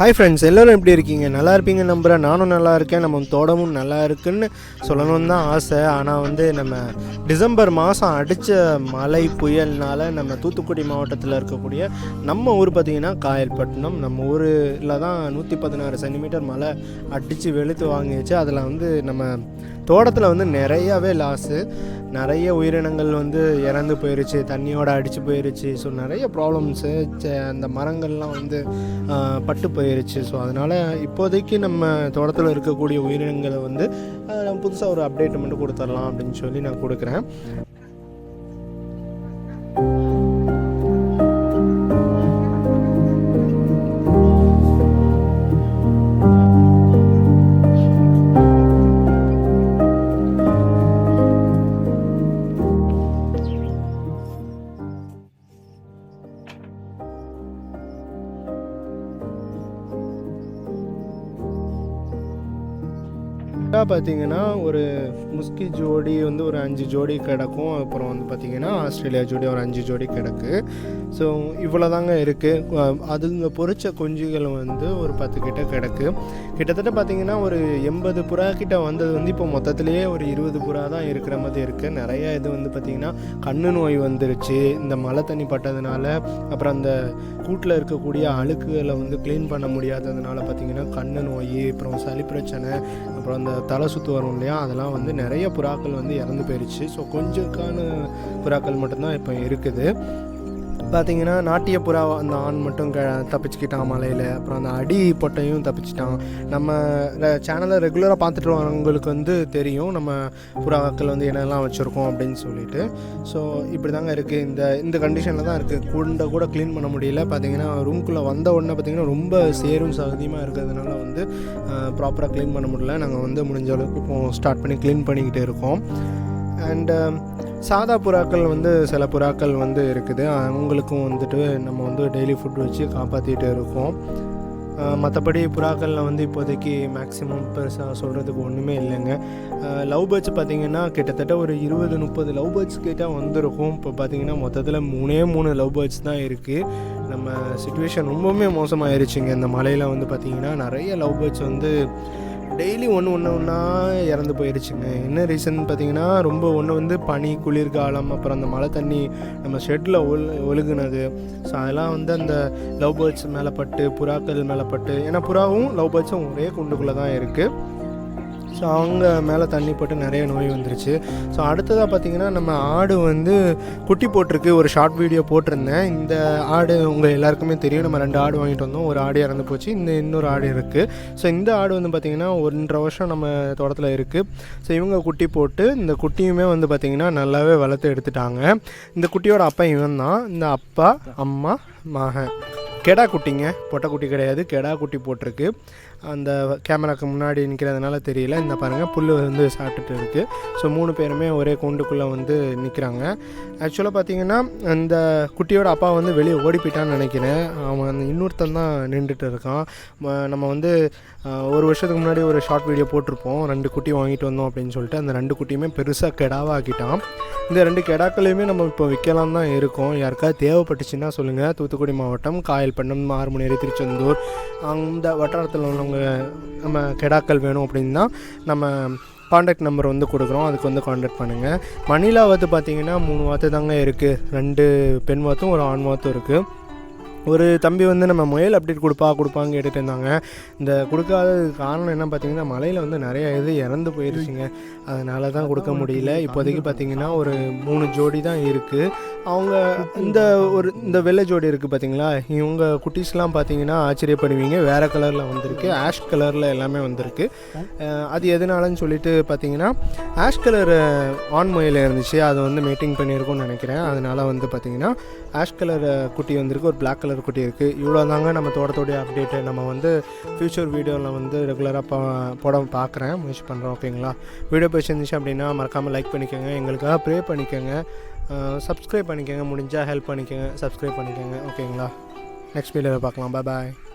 Hi friends எல்லோரும் எப்படி இருக்கீங்க? நல்லா இருப்பீங்க நம்புகிறேன் நானும் நல்லா இருக்கேன். நம்ம தோட்டமும் நல்லா இருக்குன்னு சொல்லணும்னு தான் ஆசை. ஆனால் வந்து நம்ம டிசம்பர் மாதம் அடித்த மழை புயல்னால் நம்ம தூத்துக்குடி மாவட்டத்தில் இருக்கக்கூடிய நம்ம ஊர் பார்த்திங்கன்னா காயல்பட்டினம். நம்ம ஊரில் தான் நூற்றி பதினாறு சென்டிமீட்டர் மழை அடித்து வெளுத்து வாங்கிச்சு அதில் வந்து நம்ம தோட்டத்தில் வந்து நிறையாவே லாஸு நிறைய உயிரினங்கள் வந்து இறந்து போயிருச்சு தண்ணியோட அடித்து போயிருச்சு. ஸோ நிறைய ப்ராப்ளம்ஸு அந்த மரங்கள்லாம் வந்து பட்டு போயிருச்சு. ஸோ அதனால் இப்போதைக்கு நம்ம தோட்டத்தில் இருக்கக்கூடிய உயிரினங்களை வந்து புதுசாக ஒரு அப்டேட் மட்டும் கொடுத்துடலாம் அப்படின்னு சொல்லி நான் கொடுக்குறேன். கரெக்டாக பார்த்தீங்கன்னா ஒரு முஸ்கி ஜோடி வந்து ஒரு அஞ்சு ஜோடி கிடக்கும். அப்புறம் வந்து பார்த்திங்கன்னா ஆஸ்திரேலியா ஜோடி ஒரு அஞ்சு ஜோடி கிடக்கு. ஸோ இவ்வளோ தாங்க இருக்குது அதுங்க பொரிச்ச குஞ்சுகள் வந்து ஒரு பத்து கிட்ட கிடக்கு. கிட்டத்தட்ட பார்த்தீங்கன்னா ஒரு எண்பது புறா கிட்ட வந்தது வந்து இப்போ மொத்தத்திலேயே ஒரு இருபது புறா தான் இருக்கிற மாதிரி இருக்குது நிறையா இது வந்து பார்த்திங்கன்னா கண்ணு நோய் வந்துருச்சு. இந்த மழை தண்ணி பட்டதுனால அப்புறம் அந்த கூட்டில் இருக்கக்கூடிய அழுக்குகளை வந்து க்ளீன் பண்ண முடியாததுனால பார்த்திங்கன்னா கண்ணு நோய் அப்புறம் சளி பிரச்சனை அப்புறம் அந்த தலை சுற்று வரும் இல்லையா? அதெல்லாம் வந்து நிறைய புறாக்கள் வந்து இறந்து போயிடுச்சு ஸோ கொஞ்சக்கான புறாக்கள் மட்டும்தான் இப்போ இருக்குது. பார்த்தீங்கன்னா நாட்டிய புறா அந்த ஆண் மட்டும் க தப்பிச்சுக்கிட்டான் மலையில். அப்புறம் அந்த அடி பொட்டையும் தப்பிச்சிட்டான். நம்ம சேனலை ரெகுலராக பார்த்துட்டு வரவங்களுக்கு வந்து தெரியும் நம்ம புறாக்கள் வந்து என்னெல்லாம் வச்சுருக்கோம் அப்படின்னு சொல்லிட்டு. ஸோ இப்படி தாங்க இருக்குது இந்த இந்த கண்டிஷனில் தான் இருக்குது கூண்ட கூட க்ளீன் பண்ண முடியல. பார்த்தீங்கன்னா ரூம்குள்ளே வந்த உடனே பார்த்தீங்கன்னா ரொம்ப சேரும் சகதியமாக இருக்கிறதுனால வந்து ப்ராப்பராக க்ளீன் பண்ண முடியல. நாங்கள் வந்து முடிஞ்ச அளவுக்கு இப்போ ஸ்டார்ட் பண்ணி க்ளீன் பண்ணிக்கிட்டு இருக்கோம். அண்டு சாதா புறாக்கள் வந்து சில புறாக்கள் வந்து இருக்குது. அவங்களுக்கும் வந்துட்டு நம்ம வந்து டெய்லி ஃபுட் வச்சு காப்பாற்றிட்டு இருக்கோம். மற்றபடி புறாக்களில் வந்து இப்போதைக்கு மேக்ஸிமம் பெருசாக சொல்கிறதுக்கு ஒன்றுமே இல்லைங்க. லவ் பேர்ட்ஸ் பார்த்தீங்கன்னா கிட்டத்தட்ட ஒரு இருபது முப்பது லவ் பேர்ட்ஸ் கேட்டால் வந்திருக்கும். இப்போ பார்த்திங்கன்னா மொத்தத்தில் மூணே மூணு லவ் பேர்ட்ஸ் தான் இருக்குது நம்ம சுச்சுவேஷன் ரொம்பவுமே மோசமாயிருச்சுங்க. இந்த மலையில் வந்து பார்த்திங்கன்னா நிறைய லவ் பேர்ட்ஸ் வந்து டெய்லி ஒன்று ஒன்று ஒன்றா இறந்து போயிடுச்சுங்க என்ன ரீசன் பார்த்தீங்கன்னா ரொம்ப ஒன்று வந்து பனி குளிர்காலம் அப்புறம் அந்த மழை தண்ணி நம்ம ஷெட்டில் ஒழு ஒழுகுனது. ஸோ அதெல்லாம் வந்து அந்த லவ் பேர்ட்ஸ் மேலே பட்டு புறாக்கள் மேலே பட்டு ஏன்னா புறாவும் லவ் பேர்ட்ஸும் ஒரே குண்டுக்குள்ளே தான் இருக்குது ஸோ அவங்க மேலே தண்ணி போட்டு நிறைய நோய் வந்துருச்சு. ஸோ அடுத்ததாக பார்த்தீங்கன்னா நம்ம ஆடு வந்து குட்டி போட்டிருக்கு. ஒரு ஷார்ட் வீடியோ போட்டிருந்தேன். இந்த ஆடு உங்கள் எல்லாருக்குமே தெரியும். நம்ம ரெண்டு ஆடு வாங்கிட்டு வந்தோம். ஒரு ஆடு இறந்து போச்சு. இந்த இன்னொரு ஆடு இருக்குது ஸோ இந்த ஆடு வந்து பார்த்திங்கன்னா ஒன்றரை வருஷம் நம்ம தோட்டத்தில் இருக்குது ஸோ இவங்க குட்டி போட்டு இந்த குட்டியுமே வந்து பார்த்திங்கன்னா நல்லாவே வளர்த்து எடுத்துட்டாங்க. இந்த குட்டியோட அப்பா இவன் தான் இந்த அப்பா அம்மா மகன். கெடா குட்டிங்க. பொட்டை குட்டி கிடையாது. கெடா குட்டி போட்டிருக்கு. அந்த கேமராக்கு முன்னாடி நிற்கிறதுனால தெரியல. இந்த பாருங்கள் புல் வந்து சாப்பிட்டுட்டு இருக்குது ஸோ மூணு பேருமே ஒரே கூண்டுக்குள்ளே வந்து நிற்கிறாங்க ஆக்சுவலாக பார்த்தீங்கன்னா அந்த குட்டியோட அப்பா வந்து வெளியே ஓடி போயிட்டான்னு நினைக்கிறேன். அவன் அந்த இன்னொருத்தன் தான் நின்றுட்டு இருக்கான். நம்ம வந்து ஒரு வருஷத்துக்கு முன்னாடி ஒரு ஷார்ட் வீடியோ போட்டிருப்போம். ரெண்டு குட்டி வாங்கிட்டு வந்தோம் அப்படின்னு சொல்லிட்டு அந்த ரெண்டு குட்டியுமே பெருசாக கெடாவாக ஆக்கிட்டான் இந்த ரெண்டு கெடாக்களையுமே நம்ம இப்போ விற்கலாம் தான் இருக்கோம். யாருக்காவது தேவைப்பட்டுச்சுன்னா சொல்லுங்கள் தூத்துக்குடி மாவட்டம் காயல்பட்டினம் மாறுமுனேரி திருச்செந்தூர். அந்த வட்டாரத்தில் உள்ளவங்க நம்ம கெடாக்கள் வேணும் அப்படின்னா நம்ம காண்டாக்ட் நம்பர் வந்து கொடுக்குறோம். அதுக்கு வந்து காண்டாக்ட் பண்ணுங்கள் மணிலா வாத்து பார்த்தீங்கன்னா மூணு வாத்து தாங்க இருக்குது ரெண்டு பெண் வாத்தும் ஒரு ஆண் வாத்தும் இருக்குது ஒரு தம்பி வந்து நம்ம முயல் அப்டேட் கொடுப்பா கொடுப்பாங்க கேட்டுட்டு இருந்தாங்க. இந்த கொடுக்காத காரணம் என்ன பார்த்தீங்கன்னா மலையில் வந்து நிறைய இது இறந்து போயிருச்சுங்க. அதனால தான் கொடுக்க முடியல. இப்போதைக்கு பார்த்தீங்கன்னா ஒரு மூணு ஜோடி தான் இருக்குது அவங்க இந்த ஒரு இந்த வெள்ளை ஜோடி இருக்குது பார்த்தீங்களா இவங்க குட்டீஸ்லாம் பார்த்தீங்கன்னா ஆச்சரியப்படுவீங்க. வேறு கலரில் வந்திருக்கு. ஆஷ் கலரில் எல்லாமே வந்திருக்கு. அது எதனாலன்னு சொல்லிட்டு பார்த்தீங்கன்னா ஆஷ் கலர் ஆண் முயல் இருந்துச்சு. அதை வந்து மீட்டிங் பண்ணியிருக்கோம்னு நினைக்கிறேன். அதனால வந்து பார்த்தீங்கன்னா ஆஷ் கலர் குட்டி வந்திருக்கு. ஒரு பிளாக் கலர் குட்டி இருக்குது இவ்வளோ தாங்க நம்ம தோட்டத்தோடைய அப்டேட்டு நம்ம வந்து ஃப்யூச்சர் வீடியோவில் வந்து ரெகுலராக பா போட பார்க்குறேன் முயற்சி பண்ணுறோம் ஓகேங்களா வீடியோ பிடிச்சிருந்துச்சு அப்படின்னா மறக்காமல் லைக் பண்ணிக்கோங்க. எங்களுக்காக ப்ரே பண்ணிக்கோங்க. சப்ஸ்கிரைப் பண்ணிக்கோங்க. முடிஞ்சால் ஹெல்ப் பண்ணிக்கோங்க. சப்ஸ்கிரைப் பண்ணிக்கோங்க ஓகேங்களா நெக்ஸ்ட் வீடியோவில் பார்க்கலாம் பாய்